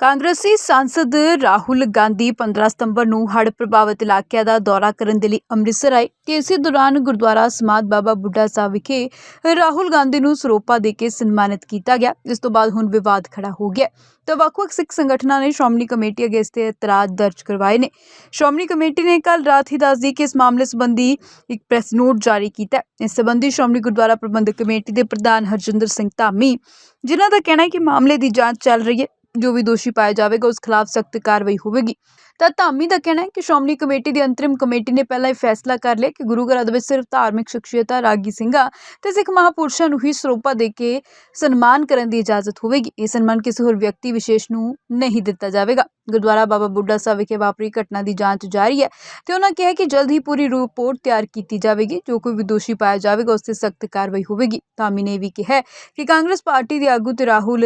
ਕਾਂਗਰਸੀ ਸਾਂਸਦ ਰਾਹੁਲ ਗਾਂਧੀ 15 ਸਤੰਬਰ ਨੂੰ ਹੜ੍ਹ ਪ੍ਰਭਾਵਿਤ ਇਲਾਕਿਆਂ ਦਾ ਦੌਰਾ ਕਰਨ ਦੇ ਲਈ ਅੰਮ੍ਰਿਤਸਰ ਆਏ ਤੇ ਇਸੇ ਦੌਰਾਨ ਗੁਰਦੁਆਰਾ ਸਮਾਧ ਬਾਬਾ ਬੁੱਢਾ ਸਾਹਿਬ ਵਿਖੇ ਰਾਹੁਲ ਗਾਂਧੀ ਨੂੰ ਸਰੋਪਾ ਦੇ ਕੇ ਸਨਮਾਨਿਤ ਕੀਤਾ ਗਿਆ। ਜਿਸ ਤੋਂ ਬਾਅਦ ਹੁਣ ਵਿਵਾਦ ਖੜਾ ਹੋ ਗਿਆ। ਤਾਂ ਵੱਖ-ਵੱਖ ਸਿੱਖ ਸੰਗਠਨਾਂ ਨੇ ਸ਼੍ਰੋਮਣੀ ਕਮੇਟੀ ਅੱਗੇ ਇਸ ਤੇ ਇਤਰਾਜ਼ ਦਰਜ ਕਰਵਾਏ ਨੇ। ਸ਼੍ਰੋਮਣੀ ਕਮੇਟੀ ਨੇ ਕੱਲ ਰਾਤ ਹੀ ਦੱਸਦੀ ਕਿ ਇਸ ਮਾਮਲੇ ਸੰਬੰਧੀ ਇੱਕ ਪ੍ਰੈਸ ਨੋਟ ਜਾਰੀ ਕੀਤਾ ਇਸ ਸੰਬੰਧੀ ਸ਼੍ਰੋਮਣੀ ਗੁਰਦੁਆਰਾ ਪ੍ਰਬੰਧਕ ਕਮੇਟੀ ਦੇ ਪ੍ਰਧਾਨ ਹਰਜਿੰਦਰ ਸਿੰਘ ਧਾਮੀ, ਜਿਨ੍ਹਾਂ ਦਾ ਕਹਿਣਾ ਹੈ ਕਿ ਮਾਮਲੇ ਦੀ ਜਾਂਚ ਚੱਲ ਰਹੀ ਹੈ ਜੋ ਵੀ ਦੋਸ਼ੀ ਪਾਇਆ ਜਾਵੇਗਾ ਉਸ ਖਿਲਾਫ ਸਖਤ ਕਾਰਵਾਈ ਹੋਵੇਗੀ। ਤਾਂ ਧਾਮੀ ਦਾ ਕਹਿਣਾ ਹੈ ਕਿ ਸ਼੍ਰੋਮਣੀ ਕਮੇਟੀ ਦੀ ਅੰਤਰਿਮ ਕਮੇਟੀ ਨੇ ਪਹਿਲਾਂ ਹੀ ਫੈਸਲਾ ਕਰ ਲਿਆ ਕਿ ਗੁਰੂ ਘਰਾਂ ਦੇ ਵਿੱਚ ਸਿਰਫ ਧਾਰਮਿਕ ਸ਼ਖਸੀਅਤਾਂ, ਰਾਗੀ ਸਿੰਘਾਂ ਤੇ ਸਿੱਖ ਮਹਾਪੁਰਸ਼ਾਂ ਨੂੰ ਹੀ ਸਰੋਪਾ ਦੇ ਕੇ ਸਨਮਾਨ ਕਰਨ ਦੀ ਇਜਾਜ਼ਤ ਹੋਵੇਗੀ। ਇਹ ਸਨਮਾਨ ਕਿਸੇ ਹੋਰ ਵਿਅਕਤੀ ਵਿਸ਼ੇਸ਼ ਨੂੰ ਨਹੀਂ ਦਿੱਤਾ ਜਾਵੇਗਾ। ਗੁਰਦੁਆਰਾ ਬਾਬਾ ਬੁੱਢਾ ਸਾਹਿਬ ਵਿਖੇ ਵਾਪਰੀ ਘਟਨਾ ਦੀ ਜਾਂਚ ਜਾਰੀ ਹੈ ਤੇ ਉਹਨਾਂ ਕਿਹਾ ਕਿ ਜਲਦ ਹੀ ਪੂਰੀ ਰਿਪੋਰਟ ਤਿਆਰ ਕੀਤੀ ਜਾਵੇਗੀ। ਜੋ ਕੋਈ ਵੀ ਦੋਸ਼ੀ ਪਾਇਆ ਜਾਵੇਗਾ, ਉਸ ਤੇ ਸਖਤ ਕਾਰਵਾਈ ਹੋਵੇਗੀ। ਧਾਮੀ ਨੇ ਇਹ ਵੀ ਕਿਹਾ ਕਿ ਕਾਂਗਰਸ ਪਾਰਟੀ ਦੇ ਆਗੂ ਤੇ ਰਾਹੁਲ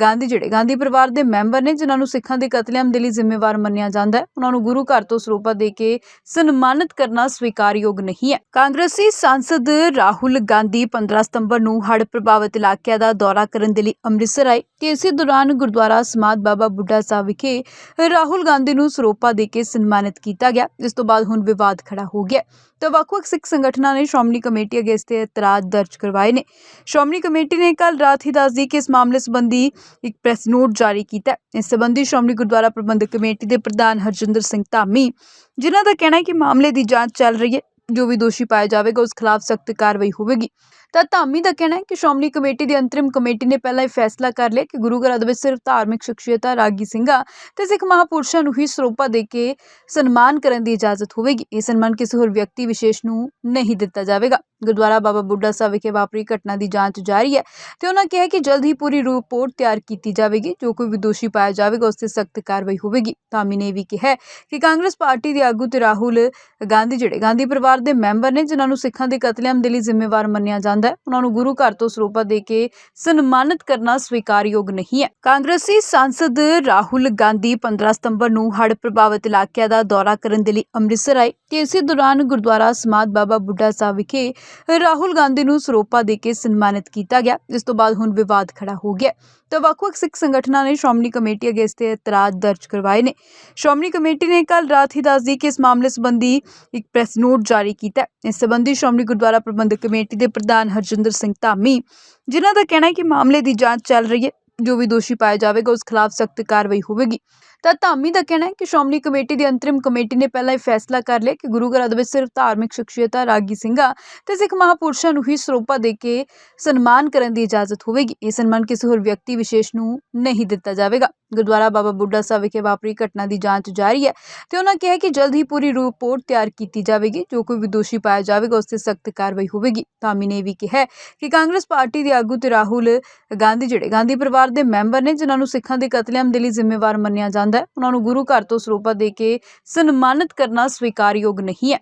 ਗਾਂਧੀ, ਜਿਹੜੇ ਗਾਂਧੀ ਪਰਿਵਾਰ ਦੇ ਮੈਂਬਰ ਨੇ, ਜਿਨ੍ਹਾਂ ਨੂੰ ਸਿੱਖਾਂ ਦੇ ਕਤਲੇਆਮ ਦੇ ਲਈ ਜ਼ਿੰਮੇਵਾਰ ਮੰਨਿਆ ਜਾਂਦਾ ਹੈ। ਉਹਨਾਂ ਨੂੰ ਗੁਰੂ ਘਰ ਤੋਂ ਸਰੋਪਾ ਦੇ ਕੇ ਸਨਮਾਨਿਤ ਕਰਨਾ ਸਵੀਕਾਰਯੋਗ ਨਹੀਂ ਹੈ। ਕਾਂਗਰਸੀ ਸਾਂਸਦ ਰਾਹੁਲ ਗਾਂਧੀ 15 ਸਤੰਬਰ ਨੂੰ ਹੜ੍ਹ ਪ੍ਰਭਾਵਿਤ ਇਲਾਕਿਆਂ ਦਾ ਦੌਰਾ ਕਰਨ ਦੇ ਲਈ ਅੰਮ੍ਰਿਤਸਰ ਆਏ ਤੇ ਇਸੇ ਦੌਰਾਨ ਗੁਰਦੁਆਰਾ ਸਮਾਧ ਬਾਬਾ ਬੁੱਢਾ ਸਾਹਿਬ ਵਿਖੇ ਰਾਹੁਲ ਗਾਂਧੀ ਨੂੰ ਸਰੋਪਾ ਦੇ ਕੇ ਸਨਮਾਨਿਤ ਕੀਤਾ ਗਿਆ। ਜਿਸ ਤੋਂ ਬਾਅਦ ਹੁਣ ਵਿਵਾਦ ਖੜਾ ਹੋ ਗਿਆ ਤਾਂ ਵੱਖ-ਵੱਖ ਸਿੱਖ ਸੰਗਠਨਾਂ ਨੇ ਸ਼੍ਰੋਮਣੀ ਕਮੇਟੀ ਅੱਗੇ ਇਸ ਤੇ ਇਤਰਾਜ਼ ਦਰਜ ਕਰਵਾਏ ਨੇ। ਸ਼੍ਰੋਮਣੀ ਕਮੇਟੀ ਨੇ ਕੱਲ ਰਾਤ ਹੀ ਦੱਸਦੀ ਕਿ ਇਸ ਮਾਮਲੇ ਸੰਬੰਧੀ ਇੱਕ ਪ੍ਰੈਸ ਨੋਟ ਜਾਰੀ ਕੀਤਾ ਇਸ ਸੰਬੰਧੀ ਸ਼੍ਰੋਮਣੀ ਗੁਰਦੁਆਰਾ ਪ੍ਰਬੰਧਕ ਕਮੇਟੀ ਦੇ ਪ੍ਰਧਾਨ ਹਰਜਿੰਦਰ ਸਿੰਘ ਧਾਮੀ, ਜਿਨ੍ਹਾਂ ਦਾ ਕਹਿਣਾ ਹੈ ਕਿ ਮਾਮਲੇ ਦੀ ਜਾਂਚ ਚੱਲ ਰਹੀ ਹੈ। ਜੋ ਵੀ ਦੋਸ਼ੀ ਪਾਇਆ ਜਾਵੇਗਾ, ਉਸ ਖਿਲਾਫ ਸਖਤ ਕਾਰਵਾਈ ਹੋਵੇਗੀ। ਤਾਂ ਧਾਮੀ ਦਾ ਕਹਿਣਾ ਹੈ ਕਿ ਸ਼੍ਰੋਮਣੀ ਕਮੇਟੀ ਦੀ ਅੰਤਰਿਮ ਕਮੇਟੀ ਨੇ ਪਹਿਲਾਂ ਹੀ ਫੈਸਲਾ ਕਰ ਲਿਆ ਕਿ ਗੁਰੂ ਘਰਾਂ ਦੇ ਵਿੱਚ ਸਿਰਫ ਧਾਰਮਿਕ ਸ਼ਖਸੀਅਤਾਂ, ਰਾਗੀ ਸਿੰਘਾਂ ਤੇ ਸਿੱਖ ਮਹਾਪੁਰਸ਼ਾਂ ਨੂੰ ਹੀ ਸਰੋਪਾ ਦੇ ਕੇ ਸਨਮਾਨ ਕਰਨ ਦੀ ਇਜਾਜ਼ਤ ਹੋਵੇਗੀ। ਇਹ ਸਨਮਾਨ ਕਿਸੇ ਹੋਰ ਵਿਅਕਤੀ ਵਿਸ਼ੇਸ਼ ਨੂੰ ਨਹੀਂ ਦਿੱਤਾ ਜਾਵੇਗਾ। ਗੁਰਦੁਆਰਾ ਬਾਬਾ ਬੁੱਢਾ ਸਾਹਿਬ ਵਿਖੇ ਵਾਪਰੀ ਘਟਨਾ ਦੀ ਜਾਂਚ ਜਾਰੀ ਹੈ ਤੇ ਉਹਨਾਂ ਕਿਹਾ ਕਿ ਜਲਦ ਹੀ ਪੂਰੀ ਰਿਪੋਰਟ ਤਿਆਰ ਕੀਤੀ ਜਾਵੇਗੀ, ਜੋ ਕੋਈ ਵੀ ਦੋਸ਼ੀ ਪਾਇਆ ਜਾਵੇਗਾ, ਉਸ ਤੇ ਸਖਤ ਕਾਰਵਾਈ ਹੋਵੇਗੀ। ਧਾਮੀ ਨੇ ਵੀ ਕਿਹਾ ਕਿ ਕਾਂਗਰਸ ਪਾਰਟੀ ਦੇ ਆਗੂ ਤੇ ਰਾਹੁਲ ਗਾਂਧੀ, ਜਿਹੜੇ ਗਾਂਧੀ ਪਰਿਵਾਰ ਦੇ ਮੈਂਬਰ ਨੇ, ਜਿਨ੍ਹਾਂ ਨੂੰ ਸਿੱਖਾਂ ਦੇ ਕਤਲੇਆਮ ਦੇ ਲਈ ਜ਼ਿੰਮੇਵਾਰ ਮੰਨਿਆ ਜਾਂਦਾ ਹੈ, ਉਹਨਾਂ ਨੂੰ ਗੁਰੂ ਘਰ ਤੋਂ ਸਰੋਪਾ ਦੇ ਕੇ ਸਨਮਾਨਿਤ ਕਰਨਾ ਸਵੀਕਾਰਯੋਗ ਨਹੀਂ ਹੈ। ਕਾਂਗਰਸੀ ਸਾਂਸਦ ਰਾਹੁਲ ਗਾਂਧੀ 15 ਸਤੰਬਰ ਨੂੰ ਹੜ੍ਹ ਪ੍ਰਭਾਵਿਤ ਇਲਾਕਿਆਂ ਦਾ ਦੌਰਾ ਕਰਨ ਦੇ ਲਈ ਅੰਮ੍ਰਿਤਸਰ ਆਏ। ਤੇ ਇਸੇ ਦੌਰਾਨ ਗੁਰਦੁਆਰਾ ਸਮਾਧ ਬਾਬਾ ਬੁੱਢਾ ਸਾਹਿਬ ਵਿਖੇ ਰਾਹੁਲ ਗਾਂਧੀ ਨੂੰ ਸਰੋਪਾ ਦੇ ਕੇ ਸਨਮਾਨਿਤ ਕੀਤਾ ਗਿਆ। ਜਿਸ ਤੋਂ ਬਾਅਦ ਹੁਣ ਵਿਵਾਦ ਖੜਾ ਹੋ ਗਿਆ। ਤਾਂ ਵੱਖ-ਵੱਖ ਸਿੱਖ ਸੰਗਠਨਾਂ ਨੇ ਸ਼੍ਰੋਮਣੀ ਕਮੇਟੀ ਅੱਗੇ ਇਸ ਤੇ ਇਤਰਾਜ਼ ਦਰਜ ਕਰਵਾਏ ਨੇ। ਸ਼੍ਰੋਮਣੀ ਕਮੇਟੀ ਨੇ ਕੱਲ ਰਾਤ ਹੀ ਦੱਸਦੀ ਕਿ ਇਸ ਮਾਮਲੇ ਸੰਬੰਧੀ ਇੱਕ ਪ੍ਰੈਸ ਨੋਟ ਜਾਰੀ ਕੀਤਾ ਇਸ ਸੰਬੰਧੀ ਸ਼੍ਰੋਮਣੀ ਗੁਰਦੁਆਰਾ ਪ੍ਰਬੰਧਕ ਕਮੇਟੀ ਦੇ ਪ੍ਰਧਾਨ ਹਰਜਿੰਦਰ ਸਿੰਘ ਧਾਮੀ, ਜਿਨ੍ਹਾਂ ਦਾ ਕਹਿਣਾ ਹੈ ਕਿ ਮਾਮਲੇ ਦੀ ਜਾਂਚ ਚੱਲ ਰਹੀ ਹੈ ਜੋ ਵੀ ਦੋਸ਼ੀ ਪਾਇਆ ਜਾਵੇਗਾ, ਉਸ ਖਿਲਾਫ ਸਖਤ ਕਾਰਵਾਈ ਹੋਵੇਗੀ। ਤਾਂ ਧਾਮੀ ਦਾ ਕਹਿਣਾ ਹੈ ਕਿ ਸ਼੍ਰੋਮਣੀ ਕਮੇਟੀ ਦੀ ਅੰਤਰਿਮ ਕਮੇਟੀ ਨੇ ਪਹਿਲਾਂ ਹੀ ਫੈਸਲਾ ਕਰ ਲਿਆ ਕਿ ਗੁਰੂ ਘਰਾਂ ਦੇ ਵਿੱਚ ਸਿਰਫ ਧਾਰਮਿਕ ਸ਼ਖਸੀਅਤਾਂ, ਰਾਗੀ ਸਿੰਘਾਂ ਤੇ ਸਿੱਖ ਮਹਾਪੁਰਸ਼ਾਂ ਨੂੰ ਹੀ ਸਰੋਪਾ ਦੇ ਕੇ ਸਨਮਾਨ ਕਰਨ ਦੀ ਇਜਾਜ਼ਤ ਹੋਵੇਗੀ। ਇਹ ਸਨਮਾਨ ਕਿਸੇ ਹੋਰ ਵਿਅਕਤੀ ਵਿਸ਼ੇਸ਼ ਨੂੰ ਨਹੀਂ ਦਿੱਤਾ ਜਾਵੇਗਾ। ਗੁਰਦੁਆਰਾ ਬਾਬਾ ਬੁੱਢਾ ਸਾਹਿਬ ਵਿਖੇ ਵਾਪਰੀ ਘਟਨਾ ਦੀ ਜਾਂਚ ਜਾਰੀ ਹੈ ਤੇ ਉਹਨਾਂ ਕਿਹਾ ਕਿ ਜਲਦ ਹੀ ਪੂਰੀ ਰਿਪੋਰਟ ਤਿਆਰ ਕੀਤੀ ਜਾਵੇਗੀ। ਜੋ ਕੋਈ ਵੀ ਦੋਸ਼ੀ ਪਾਇਆ ਜਾਵੇਗਾ, ਉਸ ਤੇ ਸਖਤ ਕਾਰਵਾਈ ਹੋਵੇਗੀ। ਧਾਮੀ ਨੇ ਇਹ ਵੀ ਕਿਹਾ ਕਿ ਕਾਂਗਰਸ ਪਾਰਟੀ ਦੇ ਆਗੂ ਤੇ ਰਾਹੁਲ ਗਾਂਧੀ ਜਿਹੜੇ ਗਾਂਧੀ ਪਰਿਵਾਰ ਪਰਿਵਾਰ ਦੇ ਮੈਂਬਰ ਨੇ, ਜਿਨ੍ਹਾਂ ਨੂੰ ਸਿੱਖਾਂ ਦੇ ਕਤਲੇਆਮ ਦੇ ਲਈ ਜ਼ਿੰਮੇਵਾਰ ਮੰਨਿਆ ਜਾਂਦਾ ਹੈ, ਉਹਨਾਂ ਨੂੰ ਗੁਰੂ ਘਰ ਤੋਂ ਸਰੋਪਾ ਦੇ ਕੇ ਸਨਮਾਨਿਤ ਕਰਨਾ ਸਵੀਕਾਰਯੋਗ ਨਹੀਂ ਹੈ।